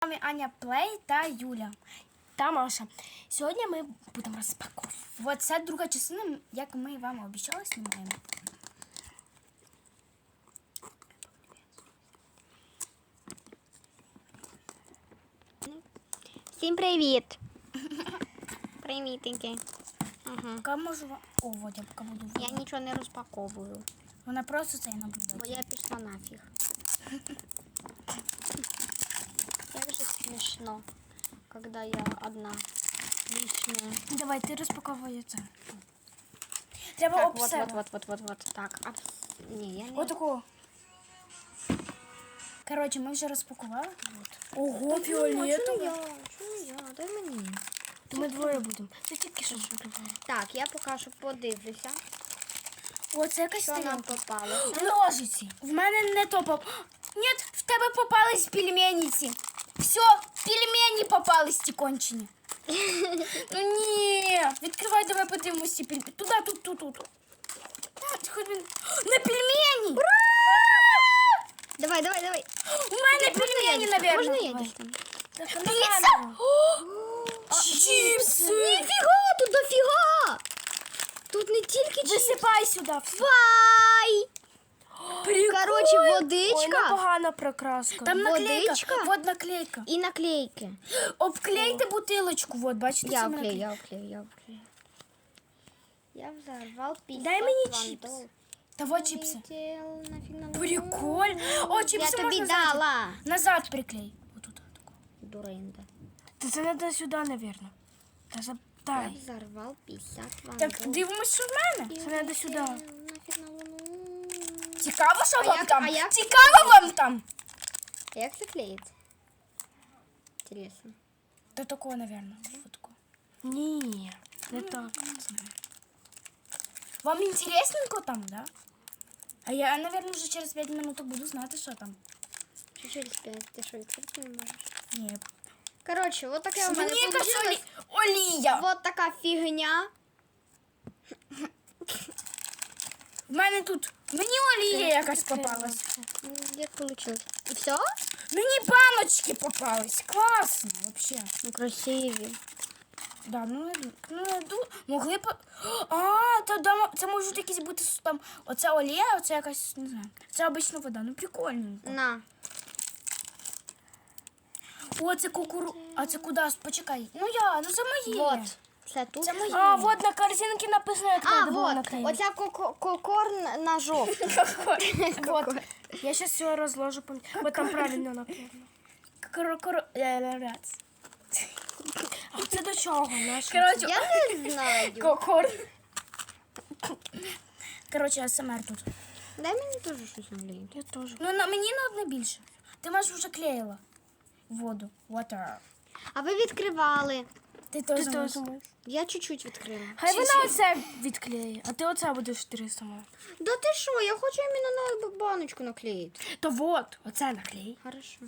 вами Аня Плей та Юля. Та Маша. Сьогодні ми будемо розпаковувати. Це друга частина, як ми вам обіцяли, знімаємо. Всім привіт! Привітеньки. Яка можу. О, от я поки буду. Я нічого не розпаковую, Вона просто це і бо я пішла нафіг. Же смішно, коли я одна лишня. Давай, ти розпаковуй. Треба Так, вот, вот, вот, вот, вот, вот. Так, а... Ні, я не... Отаку. Коротше, ми вже розпакували. Ого, Ну, а чому не я? Чому не я? Дай мені. Ми двоє будемо. Це тільки що. Так, я поки що подивлюся, О, це якась що нам тарілка. попалося. Ножиці. В мене не то поп... Ні, в тебе попались пельмениці. Все, пельмені попались ті кончені. ну ні. Відкривай, давай подивимось ці пельмені. Туди, тут, тут, тут. А, Хоч він... На пельмені! Давай, давай, давай. У мене пельмені, наверное. Можна я дістану? Піца! Чіпси! Ніфіга, тут дофіга! Тут не тільки чіпси. Висипай сюди. все. Прикольно. Коротше, Ой, водичка непогана прокраска. Там наклейка. Водичка? Вот наклейка. і наклейки. Обклейте бутилочку. Вот, бачите, Я це вклею, я вклею, я вклею. Я взорвал 50 Дай мені чіпс. Вот чіпси. Прикольно. О, Я тобі можна назад. дала. Назад приклей. Вот тут. таку. Дуринда. Та це треба сюди, наверное. Та Я взорвал 50 вантов. Так, дивимось, що в мене. Це треба сюди. Нафіг на луну. Цікаво, що А вам як- там? а як- Цікаво вам там? А як це клеїться? Интересно. До такого, наверное. Вот такого. Ні, не так. Вам интересненько там, да? А я, наверное, вже через 5 минут буду знати, що там. Що через 5? Ти що, відкрити не можеш? Ні. Коротше, вот така у мене Мені якась получилась. олі... олія. Вот така фігня. В мене тут... Мені олія якась попалась. М, Як получилось? І все? Мені баночки попались. Класно, вообще. Ну, красиві. Да, ну, не ду- ну не ду... могли б. А, то да, це можуть якісь бути с- там. Оце олія, а оце якась, не знаю. Це обична вода. Ну прикольненько. На. О, це кукуру. А це куди? Почекай. Ну я, ну це моє. Вот. Це тут. Це моє. А, вот на корзинці написано, як А, треба було вот. наклеїти. Оця коко- кокорн на жовту. Вот. Я зараз все розложу, пом- бо там правильно написано. Кукуру. А це до чого? Наша? Коротше, Я не знаю. кокорн. Коротше, СМР тут. Дай мені теж щось наклеїти. Я теж. Ну, на мені на одне більше. Ти можеш вже клеїла воду. Water. А ви відкривали. Ти Ти теж можеш. Я чуть-чуть відкрила. Хай вона оце відклеє, а ти оце будеш три сама. Да ти що, я хочу іменно на баночку наклеїти. То вот, оце наклей. Хорошо.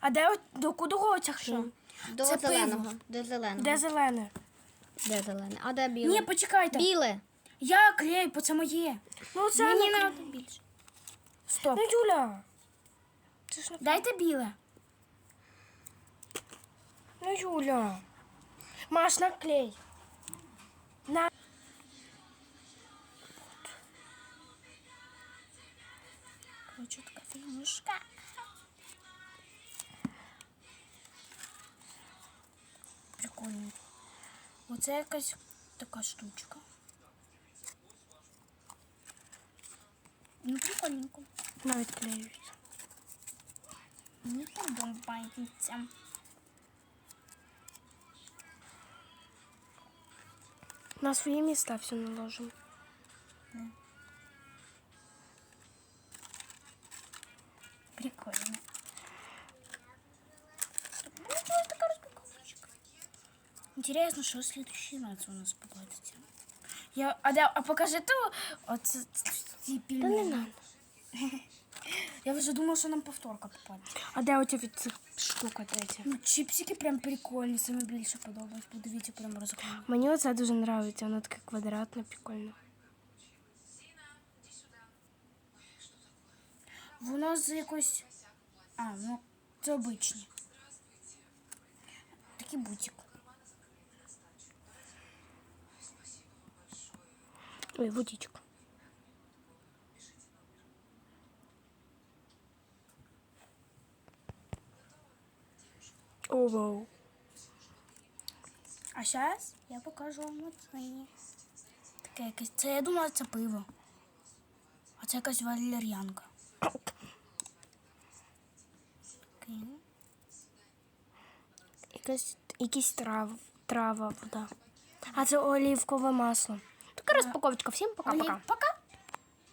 А де от- до кудого оця хрень? До Це зеленого. пиво. До зеленого. Де зелене? Де зелене? А де біле? Ні, почекайте. Біле. Я клею, бо це моє. Ну це Мені наклей. на більше. Стоп. Ну, Юля. Це ж не... Дайте біле. Ну, Юля. Маш, наклей. На... Короче, така фігнюшка. Прикольно. Оце якась така штучка. Ну, прикольненько. На відклеюється. Не подобається. На свої міста все наложимо. Прикольно. Ну, вот такая распаковочка. Интересно, что в следующий раз у нас попадется. Я, а, да, а покажи то, от ці- ці пельмені. Я вже думала, що нам повторка попадеться. А де оця від цих штук третя? Ну, чіпсики прям прикольні, саме більше подобається. Подивіться, прям розклеєно. Мені оце дуже подобається, воно таке квадратне, прикольне. Воно з якось. А, ну, це обичні. такий бутик. Ой, водичка. О, вау. А зараз я покажу вам оце. Таке якесь. Це я думала, це пиво. А це якась валер'янка. Якась, якісь трав, трава, вода. А це олівкове масло. Така розпаковочка. Всім пока-пока.